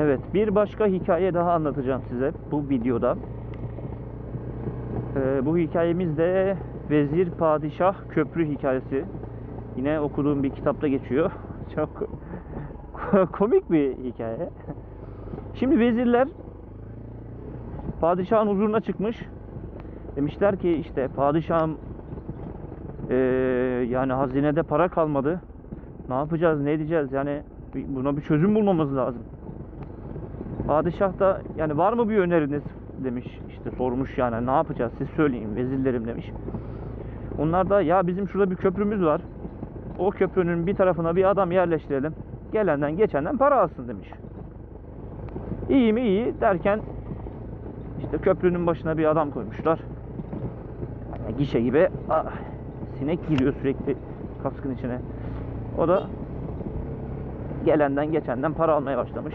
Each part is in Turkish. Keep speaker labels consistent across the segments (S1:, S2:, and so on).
S1: Evet, bir başka hikaye daha anlatacağım size bu videoda. Ee, bu hikayemiz de Vezir Padişah Köprü hikayesi. Yine okuduğum bir kitapta geçiyor. Çok komik bir hikaye. Şimdi vezirler padişahın huzuruna çıkmış. Demişler ki işte padişahım eee, yani hazinede para kalmadı. Ne yapacağız, ne edeceğiz? Yani buna bir çözüm bulmamız lazım. Padişah da yani var mı bir öneriniz demiş. İşte sormuş yani ne yapacağız siz söyleyin vezirlerim demiş. Onlar da ya bizim şurada bir köprümüz var. O köprünün bir tarafına bir adam yerleştirelim. Gelenden geçenden para alsın demiş. İyi mi iyi derken işte köprünün başına bir adam koymuşlar. Yani gişe gibi ah, sinek giriyor sürekli kaskın içine. O da gelenden geçenden para almaya başlamış.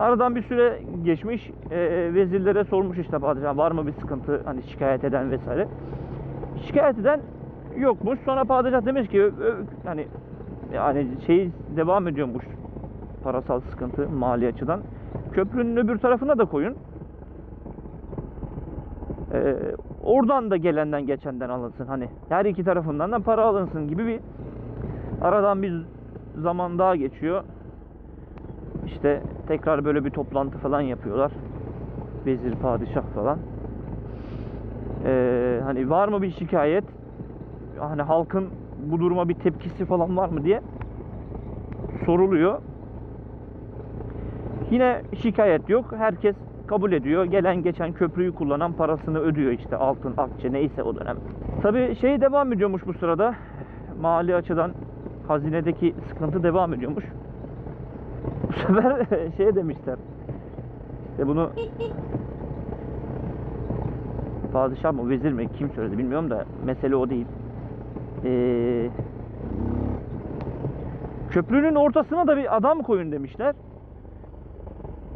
S1: Aradan bir süre geçmiş. e, vezirlere sormuş işte padişah var mı bir sıkıntı hani şikayet eden vesaire. Şikayet eden yokmuş. Sonra padişah demiş ki "Ö- ö- hani yani şey devam ediyormuş parasal sıkıntı mali açıdan. Köprünün öbür tarafına da koyun. Ee, oradan da gelenden geçenden alınsın hani her iki tarafından da para alınsın gibi bir aradan bir zaman daha geçiyor. İşte tekrar böyle bir toplantı falan yapıyorlar. Vezir, padişah falan. Ee, hani var mı bir şikayet? Hani halkın bu duruma bir tepkisi falan var mı diye soruluyor. Yine şikayet yok. Herkes kabul ediyor. Gelen geçen köprüyü kullanan parasını ödüyor işte altın, akçe neyse o dönem. Tabi şey devam ediyormuş bu sırada. Mali açıdan hazinedeki sıkıntı devam ediyormuş. Bu sefer şey demişler. İşte bunu padişah mı vezir mi kim söyledi bilmiyorum da mesele o değil. Ee, köprünün ortasına da bir adam koyun demişler.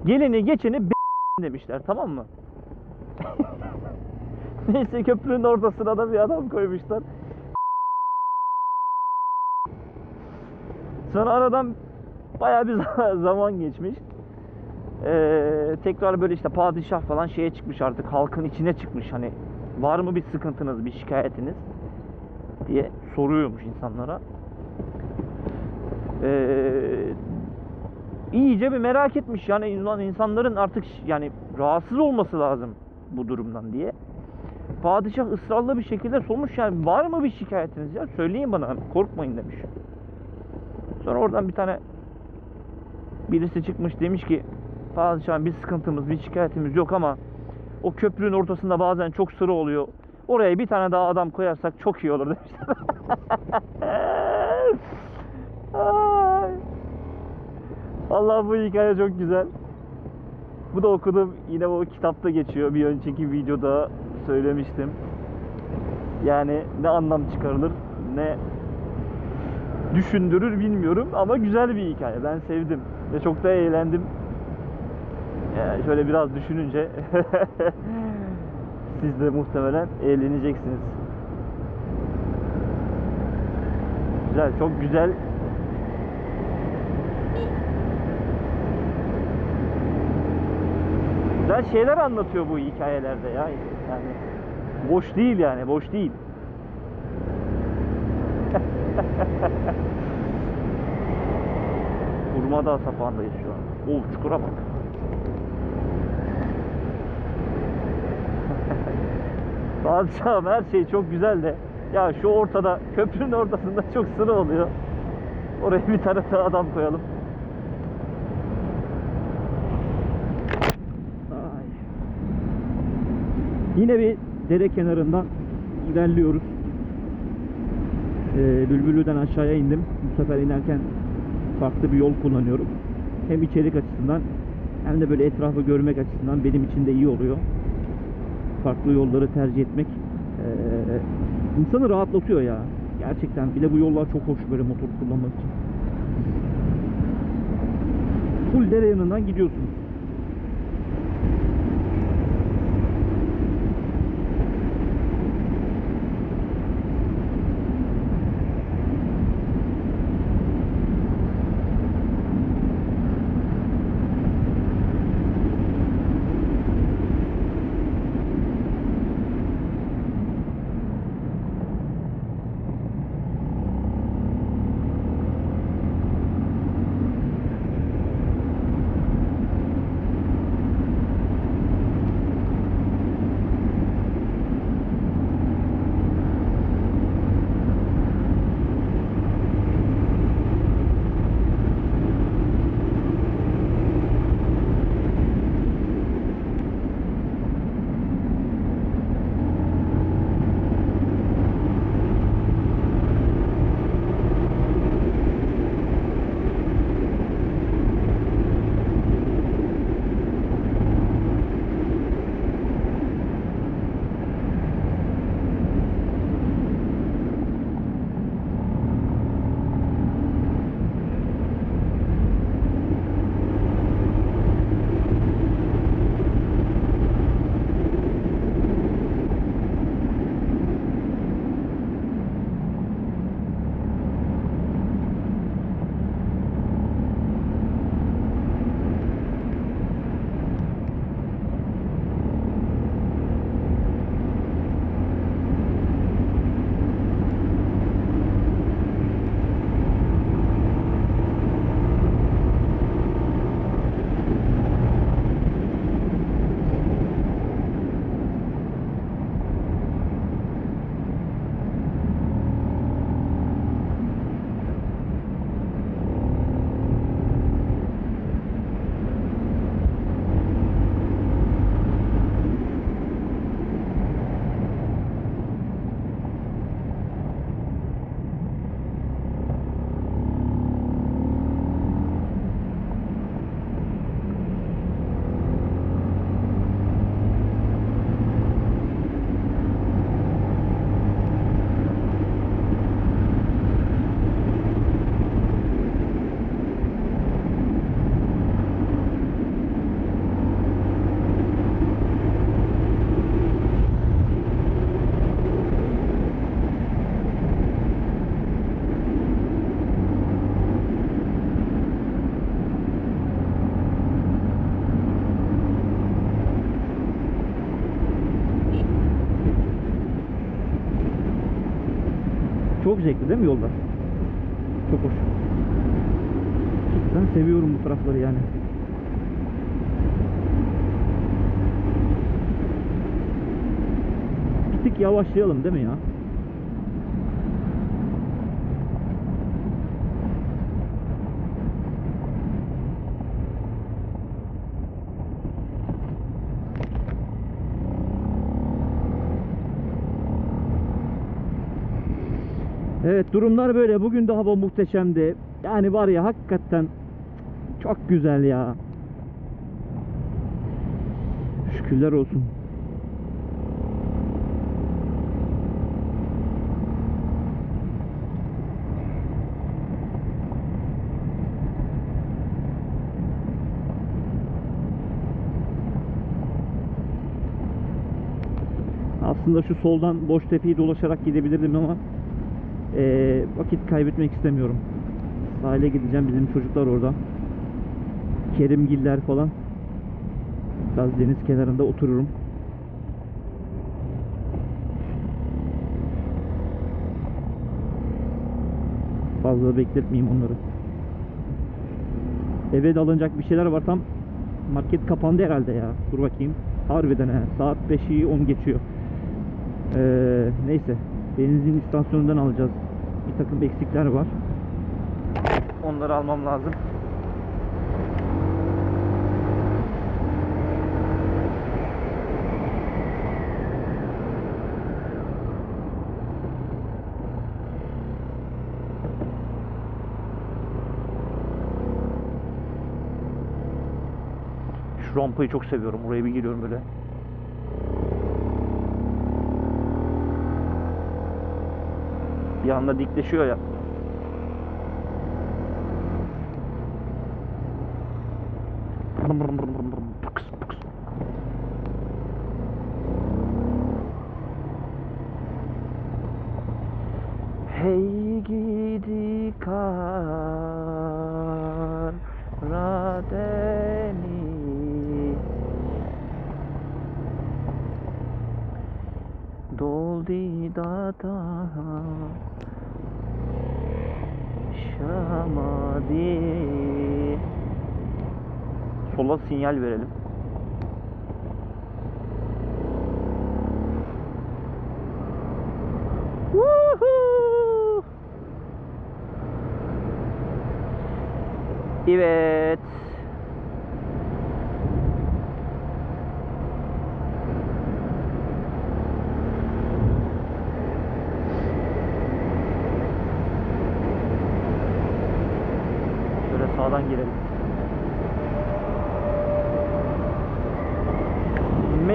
S1: Geleni geçeni demişler tamam mı? Neyse köprünün ortasına da bir adam koymuşlar. Sonra aradan bayağı bir zaman geçmiş. Ee, tekrar böyle işte padişah falan şeye çıkmış artık halkın içine çıkmış hani var mı bir sıkıntınız bir şikayetiniz diye soruyormuş insanlara. Ee, iyice bir merak etmiş yani insan- insanların artık yani rahatsız olması lazım bu durumdan diye. Padişah ısrarlı bir şekilde sormuş yani var mı bir şikayetiniz ya söyleyin bana korkmayın demiş. Sonra oradan bir tane birisi çıkmış demiş ki padişahım bir sıkıntımız bir şikayetimiz yok ama o köprünün ortasında bazen çok sıra oluyor. Oraya bir tane daha adam koyarsak çok iyi olur demişler. Allah bu hikaye çok güzel. Bu da okudum yine o kitapta geçiyor. Bir önceki videoda söylemiştim. Yani ne anlam çıkarılır ne düşündürür bilmiyorum ama güzel bir hikaye. Ben sevdim ve çok da eğlendim. Yani şöyle biraz düşününce siz de muhtemelen eğleneceksiniz. Güzel, çok güzel. Güzel şeyler anlatıyor bu hikayelerde ya. Yani boş değil yani, boş değil. Urmada sapağındayız şu an. Oo çukura bak. Padişahım her şey çok güzel de ya şu ortada köprünün ortasında çok sıra oluyor. Oraya bir tane daha adam koyalım. Ay. Yine bir dere kenarından ilerliyoruz. Ee, Bülbülü'den aşağıya indim. Bu sefer inerken farklı bir yol kullanıyorum. Hem içerik açısından hem de böyle etrafı görmek açısından benim için de iyi oluyor. Farklı yolları tercih etmek ee, insanı rahatlatıyor ya. Gerçekten. Bir de bu yollar çok hoş böyle motor kullanmak için. Full dere yanından gidiyorsunuz. Çok zevkli değil mi yollar? Çok hoş. Ben seviyorum bu tarafları yani. Bir tık yavaşlayalım değil mi ya? Evet durumlar böyle. Bugün de hava muhteşemdi. Yani var ya hakikaten çok güzel ya. Şükürler olsun. Aslında şu soldan Boştepe'yi dolaşarak gidebilirdim ama eee, vakit kaybetmek istemiyorum. Sahile gideceğim bizim çocuklar orada. Kerimgiller falan. Biraz deniz kenarında otururum. Fazla bekletmeyeyim onları. Eve de alınacak bir şeyler var tam market kapandı herhalde ya. Dur bakayım. Harbiden he. Saat 5'i 10 geçiyor. Ee, neyse. Benzin istasyonundan alacağız. Bir takım eksikler var. Onları almam lazım. Şu rampayı çok seviyorum. Oraya bir geliyorum böyle. Bir dikleşiyor ya. Hey gidi Karadeniz Doldi dada Şamadi Sola sinyal verelim. Evet.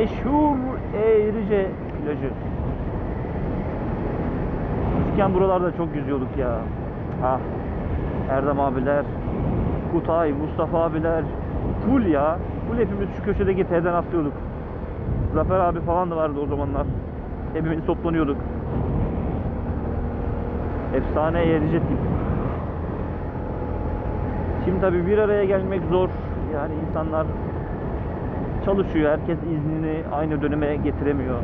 S1: Meşhur Eğrice plajı. Küçükken buralarda çok yüzüyorduk ya. Ah. Erdem abiler, Kutay, Mustafa abiler. Full ya. Full hepimiz şu köşedeki T'den atlıyorduk. Zafer abi falan da vardı o zamanlar. Hepimiz toplanıyorduk. Efsane Eğrice tip. Şimdi tabii bir araya gelmek zor. Yani insanlar çalışıyor. Herkes iznini aynı döneme getiremiyor.